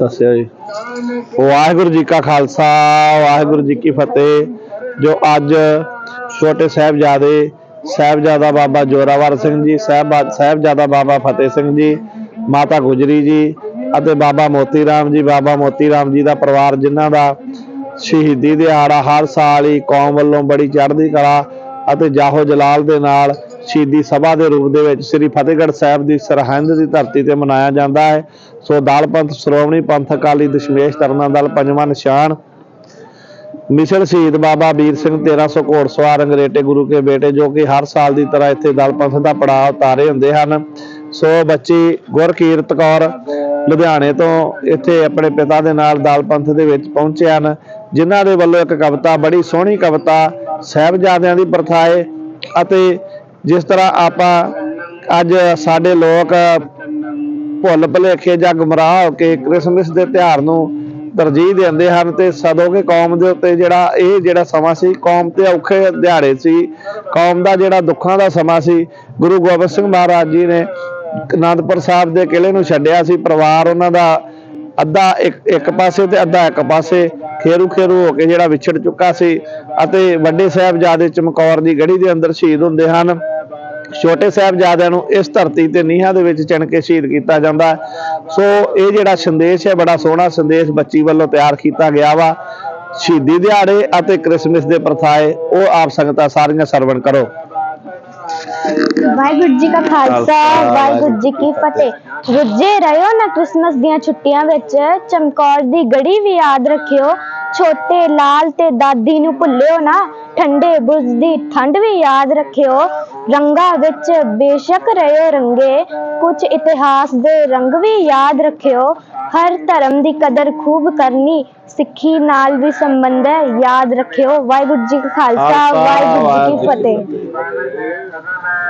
ਦੱਸਿਆ ਜੀ। ਵਾਹਿਗੁਰੂ ਜੀ ਕਾ ਖਾਲਸਾ, ਵਾਹਿਗੁਰੂ ਜੀ ਕੀ ਫਤਿਹ। ਜੋ ਅੱਜ ਛੋਟੇ ਸਾਹਿਬਜ਼ਾਦੇ ਸਾਹਿਬਜ਼ਾਦਾ ਬਾਬਾ ਜੋਰਾਵਰ ਸਿੰਘ ਜੀ, ਸਾਹਿਬ, ਸਾਹਿਬਜ਼ਾਦਾ ਬਾਬਾ ਫਤਿਹ ਸਿੰਘ ਜੀ, ਮਾਤਾ ਗੁਜਰੀ ਜੀ ਅਤੇ ਬਾਬਾ ਮੋਤੀ ਰਾਮ ਜੀ। ਬਾਬਾ ਮੋਤੀ ਰਾਮ ਜੀ ਦਾ ਪਰਿਵਾਰ ਜਿਨ੍ਹਾਂ ਦਾ ਸ਼ਹੀਦੀ ਦਿਹਾੜਾ ਹਰ ਸਾਲ ਹੀ ਕੌਮ ਵੱਲੋਂ ਬੜੀ ਚੜ੍ਹਦੀ ਕਲਾ ਅਤੇ ਜਾਹੋ ਜਲਾਲ ਦੇ ਨਾਲ ਸ਼ਹੀਦੀ ਸਭਾ ਦੇ ਰੂਪ ਦੇ ਵਿੱਚ ਸ੍ਰੀ ਫਤਿਹਗੜ੍ਹ ਸਾਹਿਬ ਦੀ ਸਰਹੰਦ ਦੀ ਧਰਤੀ ਤੇ ਮਨਾਇਆ ਜਾਂਦਾ ਹੈ। ਸੋ ਦਲ ਪੰਥ, ਸ਼੍ਰੋਮਣੀ ਪੰਥ ਅਕਾਲੀ ਦਸ਼ਮੇਸ਼ ਤਰਨਾ ਦਲ, ਪੰਜਵਾਂ ਨਿਸ਼ਾਨ। ਮਿਸ਼ਨ ਸ਼ਹੀਦ ਬਾਬਾ ਵੀਰ ਸਿੰਘ 1300 ਘੋੜਸਵਾਰ ਅੰਗਰੇਟੇ ਗੁਰੂ ਕੇ ਬੇਟੇ ਜੋ ਕਿ ਹਰ ਸਾਲ ਦੀ ਤਰ੍ਹਾਂ ਇੱਥੇ ਦਲ ਪੰਥ ਦਾ ਪੜਾਅ ਉਤਾਰੇ ਹੁੰਦੇ ਹਨ। ਸੋ ਬੱਚੀ ਗੁਰਕੀਰਤ ਕੌਰ ਲੁਧਿਆਣੇ ਤੋਂ ਇੱਥੇ ਆਪਣੇ ਪਿਤਾ ਦੇ ਨਾਲ ਦਲ ਪੰਥ ਦੇ ਵਿੱਚ ਪਹੁੰਚੇ ਹਨ, ਜਿਨ੍ਹਾਂ ਦੇ ਵੱਲੋਂ ਇੱਕ ਕਵਿਤਾ, ਬੜੀ ਸੋਹਣੀ ਕਵਿਤਾ ਸਾਹਿਬਜ਼ਾਦਿਆਂ ਦੀ ਪ੍ਰਥਾਏ ਅਤੇ ਜਿਸ ਤਰ੍ਹਾਂ ਆਪਾਂ ਅੱਜ ਸਾਡੇ ਲੋਕ ਭੁੱਲ ਭੁਲੇਖੇ ਜਾਂ ਗੁੰਮਰਾਹ ਹੋ ਕੇ ਕ੍ਰਿਸਮਸ ਦੇ ਤਿਉਹਾਰ ਨੂੰ ਤਰਜੀਹ ਦਿੰਦੇ ਹਨ ਤੇ ਸਦੋਂ ਕਿ ਕੌਮ ਦੇ ਉੱਤੇ ਜਿਹੜਾ ਇਹ ਜਿਹੜਾ ਸਮਾਂ ਸੀ, ਕੌਮ ਤੇ ਔਖੇ ਦਿਹਾੜੇ ਸੀ, ਕੌਮ ਦਾ ਜਿਹੜਾ ਦੁੱਖਾਂ ਦਾ ਸਮਾਂ ਸੀ, ਗੁਰੂ ਗੋਬਿੰਦ ਸਿੰਘ ਮਹਾਰਾਜ ਜੀ ਨੇ ਅਨੰਦਪੁਰ ਸਾਹਿਬ ਦੇ ਕਿਲੇ ਨੂੰ ਛੱਡਿਆ ਸੀ, ਪਰਿਵਾਰ ਉਹਨਾਂ ਦਾ ਅੱਧਾ ਇੱਕ ਇੱਕ ਪਾਸੇ ਤੇ ਅੱਧਾ ਇੱਕ ਪਾਸੇ ਖੇਰੂ ਖੇਰੂ ਹੋ ਕੇ ਜਿਹੜਾ ਵਿਛੜ ਚੁੱਕਾ ਸੀ ਅਤੇ ਵੱਡੇ ਸਾਹਿਬਜ਼ਾਦੇ ਚਮਕੌਰ ਦੀ ਗੜੀ ਦੇ ਅੰਦਰ ਸ਼ਹੀਦ ਹੁੰਦੇ ਹਨ। ਛੋਟੇ ਸਾਹਿਬਜ਼ਾਦਿਆਂ ਨੂੰ ਇਸ ਧਰਤੀ ਤੇ ਨੀਹਾਂ ਦੇ ਵਿੱਚ ਚਿਣ ਕੇ ਸ਼ਹੀਦ ਕੀਤਾ ਜਾਂਦਾ। ਸੋ ਇਹ ਜਿਹੜਾ ਸੰਦੇਸ਼ ਹੈ, ਬੜਾ ਸੋਹਣਾ ਸੰਦੇਸ਼ ਬੱਚੀ ਵੱਲੋਂ ਤਿਆਰ ਕੀਤਾ ਗਿਆ ਵਾ। ਸ਼ਹੀਦੀ ਦਿਹਾੜੇ ਅਤੇ ਕ੍ਰਿਸਮਸ ਦੇ ਪ੍ਰਥਾਏ ਉਹ ਆਪ ਸੰਗਤਾਂ ਸਾਰੀਆਂ ਸਰਵਣ ਕਰੋ। ਵਾਹਿਗੁਰੂ ਜੀ ਕਾ ਖਾਲਸਾ ਵਾਹਿਗੁਰੂ ਜੀ ਕੀ ਫਤਿਹ। ਰੁੱਝੇ ਰਹਿਓ ਨਾ ਕ੍ਰਿਸਮਸ ਦੀਆਂ ਛੁੱਟੀਆਂ ਵਿੱਚ। ਚਮਕੌਰ ਦੀ ਗੜੀ ਵੀ ਯਾਦ ਰੱਖਿਓ। ਛੋਟੇ ਲਾਲ ਤੇ ਦਾਦੀ ਨੂੰ ਭੁੱਲਿਓ ਨਾ। ਠੰਡੇ ਬੁਰਜ ਦੀ ਠੰਡ ਵੀ ਯਾਦ ਰੱਖਿਓ। ਰੰਗਾਂ ਵਿੱਚ ਬੇਸ਼ੱਕ ਰਹਿਓ ਰੰਗੇ। ਕੁਝ ਇਤਿਹਾਸ ਦੇ ਰੰਗ ਵੀ ਯਾਦ ਰੱਖਿਓ। ਹਰ ਧਰਮ ਦੀ ਕਦਰ ਖੂਬ ਕਰਨੀ ਸਿੱਖੀ ਨਾਲ ਵੀ ਸੰਬੰਧ ਹੈ ਯਾਦ ਰੱਖਿਓ। ਵਾਹਿਗੁਰੂ ਜੀ ਕਾ ਖਾਲਸਾ ਵਾਹਿਗੁਰੂ ਜੀ ਕੀ ਫਤਿਹ। Gentlemen.